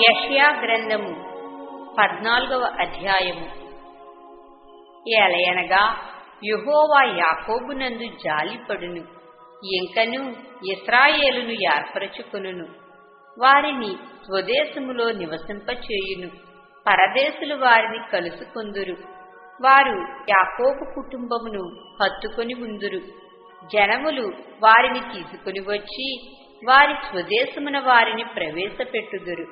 యష్యా గ్రంథము పద్నాలుగవ అధ్యాయము. ఎలయనగా యుహోవా యాకోబునందు జాలిపడును. ఇంకను ఇస్రాయేలును ఏర్పరచుకును వారిని స్వదేశములో నివసింపచేయును. పరదేశులు వారిని కలుసుకొందురు. వారు యాకోబు కుటుంబమును హత్తుకొని ఉందురు. జనములు వారిని తీసుకుని వచ్చి వారి స్వదేశమున వారిని ప్రవేశపెట్టుదురు.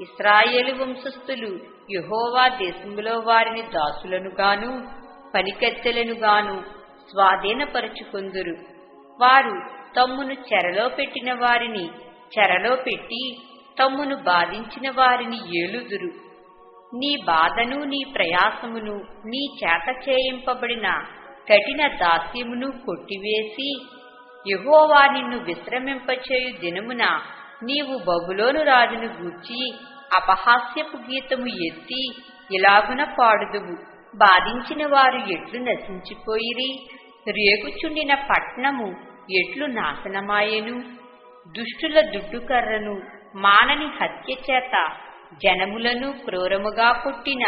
ఇస్రాయేలు వంశస్థులు యహోవా దేశములో వారిని దాసులనుగాను పనికత్తెలనుగాను గాను స్వాధీనపరుచుకొందురు. వారు తమ్మును చెరలో పెట్టిన వారిని చెరలో పెట్టి తమ్మును బాధించిన వారిని ఏలుదురు. నీ బాధను నీ ప్రయాసమును నీ చేత చేయింపబడిన కఠిన దాస్యమును కొట్టివేసి యహోవా నిన్ను విశ్రమింపచేయు దినమున నీవు బబులోను రాజును గూర్చి అపహాస్యపు గీతము ఎత్తి ఇలాగున పాడుదువు. బాధించిన వారు ఎట్లు నశించిపోయిరి? రేగుచుండిన పట్నము ఎట్లు నాశనమాయెను? దుష్టుల దుడ్డుకర్రను మానని హత్య చేత జనములను క్రూరముగా కొట్టిన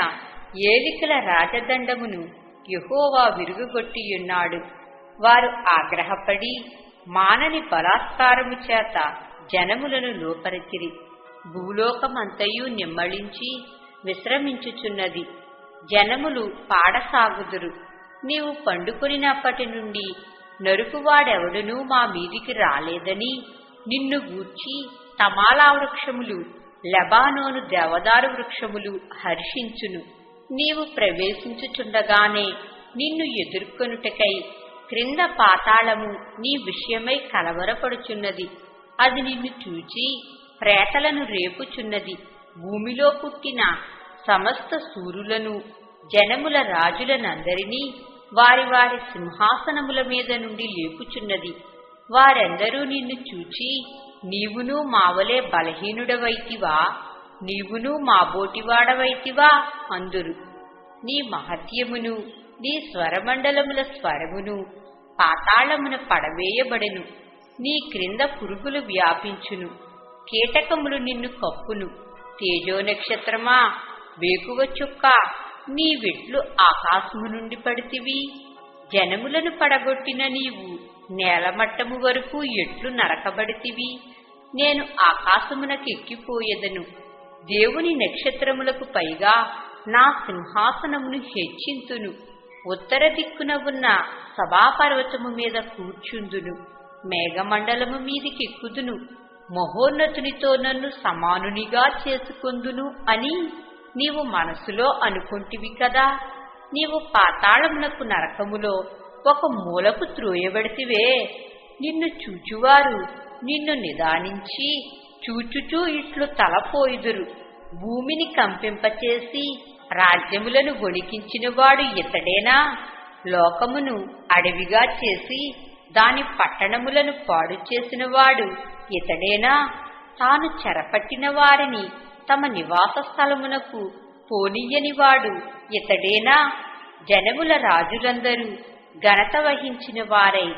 ఏలికల రాజదండమును యహోవా విరుగుగొట్టియున్నాడు వారు ఆగ్రహపడి మానని బలాత్కారము చేత జనములను లోపరిచిరి. భూలోకమంతయు నిమ్మళించి విశ్రమించుచున్నది. జనములు పాడసాగుదురు. నీవు పండుకొనినప్పటి నుండి నరుకువాడెవడునూ మా మీదికి రాలేదని నిన్ను గూర్చి తమాలా వృక్షములు లెబానోను దేవదారు వృక్షములు హర్షించును. నీవు ప్రవేశించుచుండగానే నిన్ను ఎదుర్కొనుటకై క్రింద పాతాళము నీ విషయమై కలవరపడుచున్నది. అది నిన్ను చూచి ప్రేతలను రేపుచున్నది. భూమిలో పుట్టిన సమస్త సూరులను జనముల రాజులనందరినీ వారి వారి సింహాసనముల మీద నుండి లేపుచున్నది. వారందరూ నిన్ను చూచి నీవును మావలే బలహీనుడవైతివా నీవును మాబోటివాడవైతివా అందురు. నీ మహత్యమును నీ స్వరమండలముల స్వరమును పాతాళమున పడవేయబడెను. నీ క్రింద పురుగులు వ్యాపించును. కీటకములు నిన్ను కప్పును. తేజో నక్షత్రమా వేకువ చుక్క నీ వెట్లు ఆకాశము నుండి పడితివి. జనములను పడగొట్టిన నీవు నేలమట్టము వరకు ఎట్లు నరకబడితివి. నేను ఆకాశమునకెక్కిపోయేదను దేవుని నక్షత్రములకు పైగా నా సింహాసనమును హెచ్చింతును. ఉత్తర దిక్కున ఉన్న సభాపర్వతము మీద కూర్చుందును. మేఘమండలము మీదికెక్కుదును మహోన్నతునితో నన్ను సమానునిగా చేసుకొందును అని నీవు మనసులో అనుకుంటివి కదా. నీవు పాతాళమునకు నరకములో ఒక మూలకు త్రోయబడితివే. నిన్ను చూచువారు నిన్ను నిదానించి చూచుచూ ఇట్లు తలపోయిదురు. భూమిని కంపింపచేసి రాజ్యములను గొణికించినవాడు ఇతడేనా? లోకమును అడవిగా చేసి దాని పట్టణములను పాడు చేసినవాడు ఇతడేనా? తాను చెరపట్టిన వారిని తమ నివాస స్థలమునకు పోనీయనివాడు ఇతడేనా? జనముల రాజులందరూ ఘనత వహించిన వారై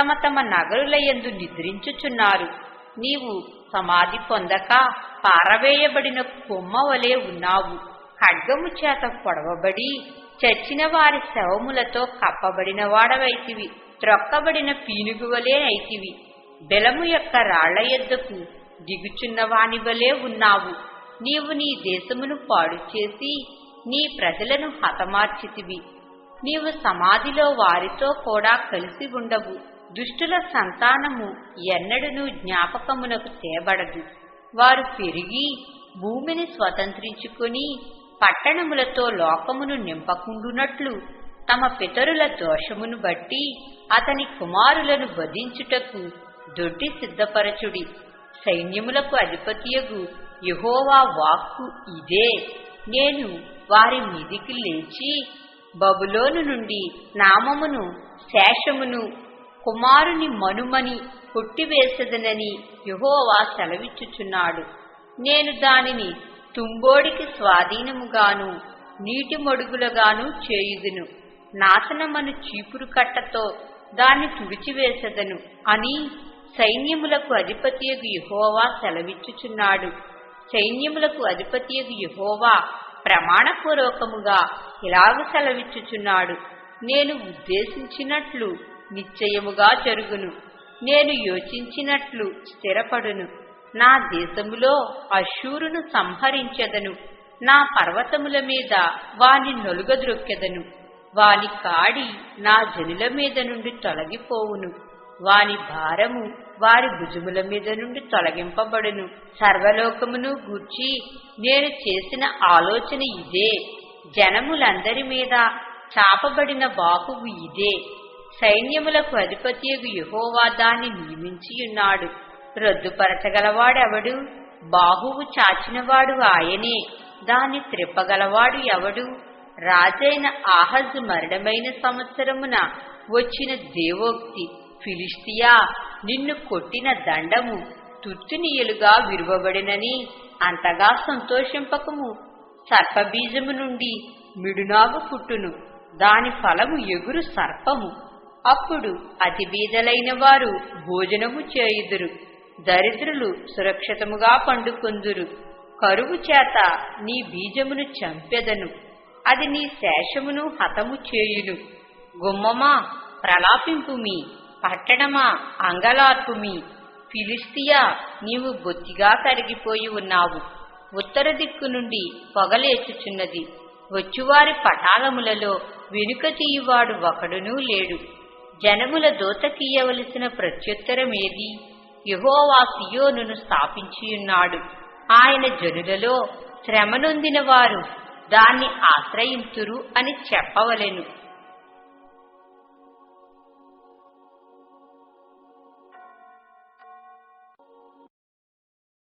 తమ తమ నగరులయందు నిద్రించుచున్నారు. నీవు సమాధి పొందక పారవేయబడిన కొమ్మ వలె ఉన్నావు. ఖడ్గము చేత పొడవబడి చచ్చిన వారి శవములతో కప్పబడిన వాడవైతివి త్రొక్కబడిన పీనుగు వలే అయితివి. బెలము యొక్క రాళ్ళ ఎద్దకు దిగుచున్న వాని వలె ఉన్నావు. నీవు నీ దేశమును పాడు చేసి నీ ప్రజలను హతమార్చితివి. నీవు సమాధిలో వారితో కూడా కలిసి ఉండవు. దుష్టుల సంతానము ఎన్నడూ జ్ఞాపకమునకు తేబడదు వారు పెరిగి భూమిని స్వతంత్రించుకుని పట్టణములతో లోకమును నింపకుండునట్లు తమ పితరుల దోషమును బట్టి అతని కుమారులను వధించుటకు దొడ్డి సిద్ధపరచుడి. సైన్యములకు అధిపతియగు యహోవా వాక్కు ఇదే. నేను వారి మీదికి లేచి బబులోను నుండి నామమును శేషమును కుమారుని మనుమని కొట్టివేసదనని యహోవా సెలవిచ్చుచున్నాడు. నేను దానిని తుంబోడికి స్వాధీనముగాను నీటి మడుగులగాను చేయుదును. నాశనమను చీపురు కట్టతో దాన్ని తుడిచివేసెదను అని సైన్యములకు అధిపతియగు యహోవా సెలవిచ్చుచున్నాడు. సైన్యములకు అధిపతియగు యహోవా ప్రమాణపూర్వకముగా ఇలాగ సెలవిచ్చుచున్నాడు. నేను ఉద్దేశించినట్లు నిశ్చయముగా జరుగును. నేను యోచించినట్లు స్థిరపడును. నా దేశములో అశూరును సంహరించెదను. నా పర్వతముల మీద వాని నొలుగద్రొక్కెదను. వాని కాడి నా జనుల మీద నుండి తొలగిపోవును. వాని భారము వారి భుజముల మీద నుండి తొలగింపబడును. సర్వలోకమును గూర్చి నేను చేసిన ఆలోచన ఇదే. జనములందరి మీద చాపబడిన బాపువు ఇదే. సైన్యములకు అధిపతియగు యహోవా దాన్ని నియమించియున్నాడు. రొద్దుపరచగలవాడెవడు? బాహువు చాచినవాడు ఆయనే. దాన్ని త్రిప్పగలవాడు ఎవడు? రాజైన ఆహజు మరణమైన సంవత్సరమున వచ్చిన దేవోక్తి ఫిలిస్తియా నిన్ను కొట్టిన దండము తుత్తునియలుగా విరువబడినని అంతగా సంతోషింపకము. సర్పబీజము నుండి మిడునాగు పుట్టును దాని ఫలము ఎగురు సర్పము. అప్పుడు అతి బీదలైన వారు భోజనము చేయుదురు. దరిద్రులు సురక్షితముగా పండుకొందురు. కరువు చేత నీ బీజమును చంపెదను. అది నీ శేషమును హతము చేయును. గుమ్మమా ప్రలాపింపుమి పట్టణమా అంగలార్పుమి. ఫిలిస్తియా నీవు బొత్తిగా కరిగిపోయి ఉన్నావు. ఉత్తర దిక్కు నుండి పొగలేచుచున్నది వచ్చువారి పటాలములలో వెనుక తీయువాడు ఒకడునూ లేడు. జనముల దోతకీయవలసిన ప్రత్యుత్తరమేది? యహోవా సియోనును స్థాపించియున్నాడు ఆయన జనులలో శ్రమనొందిన వారు దాన్ని ఆశ్రయింతురు అని చెప్పవలెను.